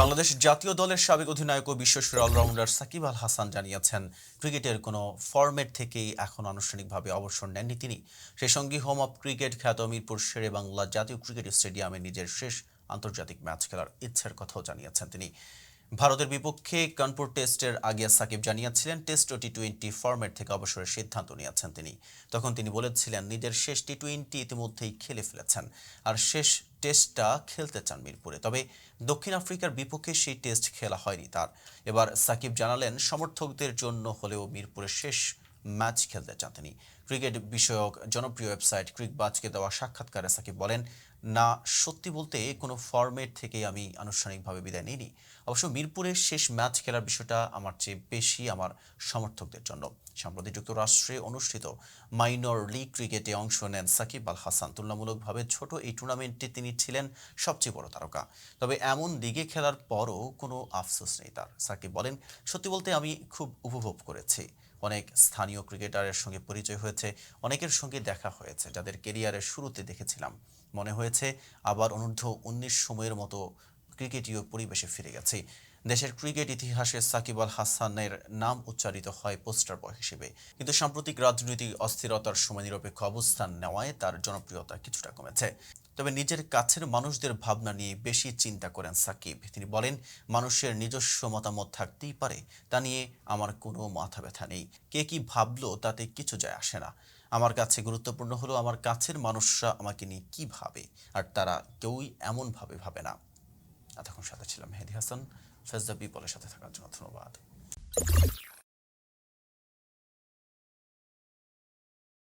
বাংলাদেশ জাতীয় দলের সাবেক অধিনায়ক ও বিশ্বসেরা অলরাউন্ডার সাকিব আল হাসান জানিয়েছেন, ক্রিকেটের কোনো ফরম্যাট থেকেই এখন আনুষ্ঠানিকভাবে অবসর নেননি তিনি। সেই সঙ্গে হোম অফ ক্রিকেট খ্যাত মিরপুর শেরে বাংলা জাতীয় ক্রিকেট স্টেডিয়ামে নিজের শেষ আন্তর্জাতিক ম্যাচ খেলার ইচ্ছার কথাও জানিয়েছেন তিনি। ভারতের বিপক্ষে কানপুর টেস্টের আগে সাকিব জানিয়েছিলেন, টেস্ট ও টি টোয়েন্টি ফরম্যাট থেকে অবসরের সিদ্ধান্ত নিয়েছেন তিনি। তখন তিনি বলেছিলেন, নিজের শেষ টি টোয়েন্টি ইতিমধ্যেই খেলে ফেলেছেন আর শেষ টেস্টটা খেলতে চান মিরপুরে। তবে দক্ষিণ আফ্রিকার বিপক্ষে সেই টেস্ট খেলা হয়নি তার। এবার সাকিব জানালেন, সমর্থকদের জন্য হলেও মিরপুরের শেষ ম্যাচ খেলতে চান তিনি। ক্রিকেট বিষয়ক জনপ্রিয় ওয়েবসাইট ক্রিকবাজকে দেওয়া সাক্ষাৎকারে সাকিব বলেন, না, সত্যি বলতে কোনো ফরম্যাট থেকে আমি আনুষ্ঠানিকভাবে বিদায় নিইনি। অবশ্য মিরপুরের শেষ ম্যাচ খেলার বিষয়টা আমার চেয়ে বেশি আমার সমর্থকদের জন্য। সম্প্রতি যুক্তরাষ্ট্রে অনুষ্ঠিত মাইনর লিগ ক্রিকেটে অংশ নেন সাকিব আল হাসান। তুলনামূলকভাবে ছোট এই টুর্নামেন্টে তিনি ছিলেন সবচেয়ে বড় তারকা। তবে এমন লিগে খেলার পরও কোনো আফসোস নেই তার। সাকিব বলেন, সত্যি বলতে আমি খুব উপভোগ করেছি। অনেক স্থানীয় ক্রিকেটারের সঙ্গে পরিচয় হয়েছে, অনেকের সঙ্গে দেখা হয়েছে, যাদের কেরিয়ারের শুরুতে দেখেছিলাম। মনে হয়েছে আবার অনূর্ধ্ব উনিশ সময়ের মতো ক্রিকেটীয় পরিবেশে ফিরে গেছি। দেশের ক্রিকেট ইতিহাসে সাকিব আল হাসানের নাম উচ্চারিত হয় পোস্টার বয় হিসেবে। কিন্তু সাম্প্রতিক রাজনৈতিক অস্থিরতার সময় নিরপেক্ষ অবস্থান নেওয়ায় তার জনপ্রিয়তা কিছুটা কমেছে। তবে নিজের কাছের মানুষদের ভাবনা নিয়ে বেশি চিন্তা করেন সাকিব। তিনি বলেন, মানুষের নিজস্ব মতামত থাকতেই পারে, তা নিয়ে আমার কোনো মাথা ব্যথা নেই। কে কি ভাবলো তাতে কিছু যায় আসে না। আমার কাছে গুরুত্বপূর্ণ হলো, আমার কাছের মানুষরা আমাকে নিয়ে কি ভাবে, আর তারা কেউই এমনভাবে ভাবে না। এতক্ষণ সাথে ছিলাম মেহেদি হাসান। ফেজদা পিপলের সাথে থাকার জন্য ধন্যবাদ।